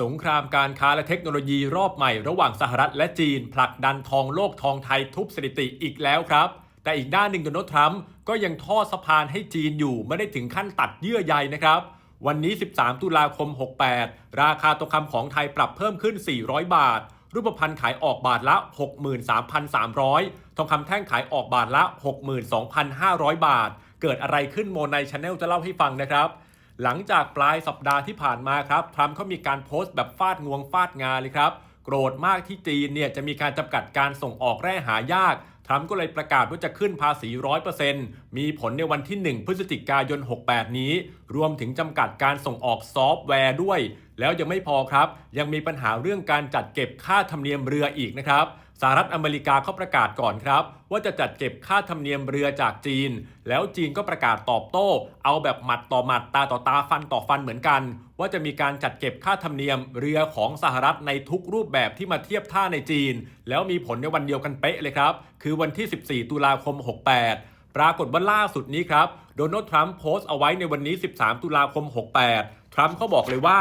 สงครามการค้าและเทคโนโลยีรอบใหม่ระหว่างสหรัฐและจีน ผลักดันทองโลกทองไทยทุบสถิติอีกแล้วครับ แต่อีกด้านหนึ่งโดนัลด์ทรัมป์ก็ยังทอดสะพานให้จีนอยู่ไม่ได้ถึงขั้นตัดเยื่อใยนะครับ วันนี้ 13 ตุลาคม 68 ราคาทองคำของไทยปรับเพิ่มขึ้น 400 บาท รูปพรรณขายออกบาทละ 63,300 ทองคำแท่งขายออกบาทละ 62,500 บาท เกิดอะไรขึ้นโมในชาแนลจะเล่าให้ฟังนะครับ หลังจากปลายสัปดาห์ที่ผ่านมาครับทรัมป์เขามีการโพสต์แบบฟาดงวงฟาดงาเลยครับ โกรธมากที่จีนเนี่ยจะมีการจำกัดการส่งออกแร่หายากทรัมป์ก็เลยประกาศว่าจะขึ้นภาษี 100%มีผลในวันที่ 1 พฤศจิกายน 68 นี้ รวมถึงจำกัดการส่งออกซอฟต์แวร์ด้วย แล้วยังไม่พอครับ ยังมีปัญหาเรื่องการจัดเก็บค่าธรรมเนียมเรืออีกนะครับสหรัฐอเมริกาเขาประกาศก่อนครับ ว่าจะจัดเก็บค่าธรรมเนียมเรือจากจีน แล้วจีนก็ประกาศตอบโต้ เอาแบบหมัดต่อหมัดตาต่อตาฟันต่อฟันเหมือนกัน ว่าจะมีการจัดเก็บค่าธรรมเนียมเรือของสหรัฐในทุกรูปแบบที่มาเทียบท่าในจีน แล้วมีผลในวันเดียวกันเป๊ะเลยครับ คือวันที่ 14 ตุลาคม 68ปรากฏว่าล่าสุดนี้ครับ โดนัลด์ทรัมป์โพสต์เอาไว้ในวันนี้ 13 ตุลาคม 68 ทรัมป์เขาบอกเลยว่า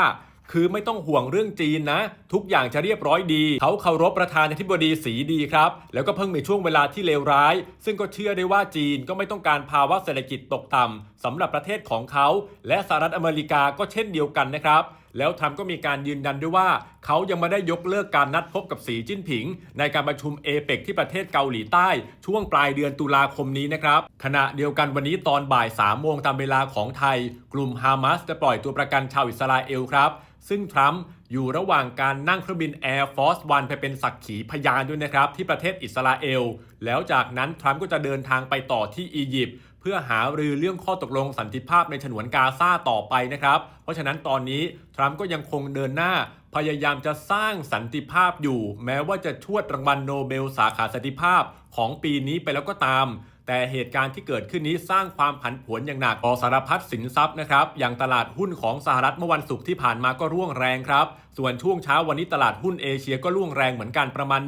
คือไม่ต้องห่วงเรื่องจีนนะ ทุกอย่างจะเรียบร้อยดี เขาเคารพประธานาธิบดีสีดีครับ แล้วก็เพิ่งมีช่วงเวลาที่เลวร้าย ซึ่งก็เชื่อได้ว่าจีนก็ไม่ต้องการภาวะเศรษฐกิจตกต่ำสำหรับประเทศของเขา และสหรัฐอเมริกาก็เช่นเดียวกันนะครับ แล้วทรัมป์ก็มีการยืนยันด้วยว่า เขายังไม่ได้ยกเลิกการนัดพบกับสีจิ้นผิง ในการประชุมเอเปกที่ประเทศเกาหลีใต้ ช่วงปลายเดือนตุลาคมนี้นะครับ ขณะเดียวกันวันนี้ตอนบ่าย3โมงตามเวลาของไทย กลุ่มฮามาสจะปล่อยตัวประกันชาวอิสราเอลครับ ซึ่งทรัมป์ อยู่ระหว่างการนั่งเครื่องบิน Air Force One ไปเป็นสักขีพยานด้วยนะครับ ที่ประเทศอิสราเอล แล้วจากนั้นทรัมป์ก็จะเดินทางไปต่อที่อียิปต์เพื่อหารือเรื่องข้อตกลงสันติภาพในฉนวนกาซาต่อไปนะครับ เพราะฉะนั้นตอนนี้ทรัมป์ก็ยังคงเดินหน้าพยายามจะสร้างสันติภาพอยู่ แม้ว่าจะชวดรางวัลโนเบลสาขาสันติภาพของปีนี้ไปแล้วก็ตาม แต่เหตุการณ์ที่เกิดขึ้นนี้สร้างความผันผวนอย่างหนักต่อสารพัดสินทรัพย์นะครับอย่างตลาดหุ้นของสหรัฐเมื่อวันศุกร์ที่ผ่านมาก็ร่วงแรงครับส่วนช่วงเช้าวันนี้ตลาดหุ้นเอเชียก็ร่วงแรงเหมือนกันประมาณ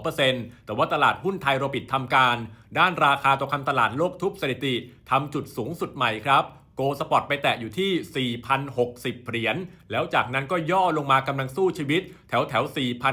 1-2%แต่ว่าตลาดหุ้นไทยเราปิดทำการ ด้านราคาทองคำตลาดโลกทุบสถิติทำจุดสูงสุดใหม่ครับโกลสปอร์ตไปแตะอยู่ที่ 4,060 เหรียญ แล้วจากนั้นก็ย่อลงมากำลังสู้ชีวิต แถวแถว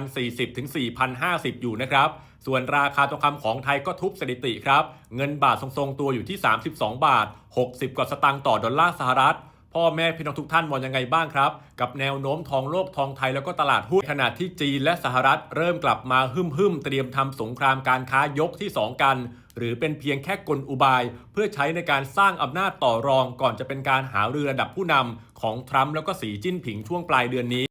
4,040 ถึง 4,050 อยู่นะครับ ส่วนราคาทองคำของไทยก็ทุบสถิติครับ เงินบาททรงๆตัวอยู่ที่ 32 บาท 60 กว่าสตางค์ต่อดอลลาร์สหรัฐพ่อแม่พี่น้องทุกท่านมองยังไงบ้างครับ กับแนวโน้มทองโลกทองไทยแล้วก็ตลาดหุ้นขณะที่จีนและสหรัฐ เริ่มกลับมาฮึ่มฮึมๆเตรียมทำสงครามการค้ายกที่ 2 กัน หรือเป็นเพียงแค่กลอุบาย เพื่อใช้ในการสร้างอำนาจต่อรองก่อนจะเป็นการหาเรือระดับผู้นำของทรัมป์แล้วก็สีจิ้นผิงช่วงปลายเดือนนี้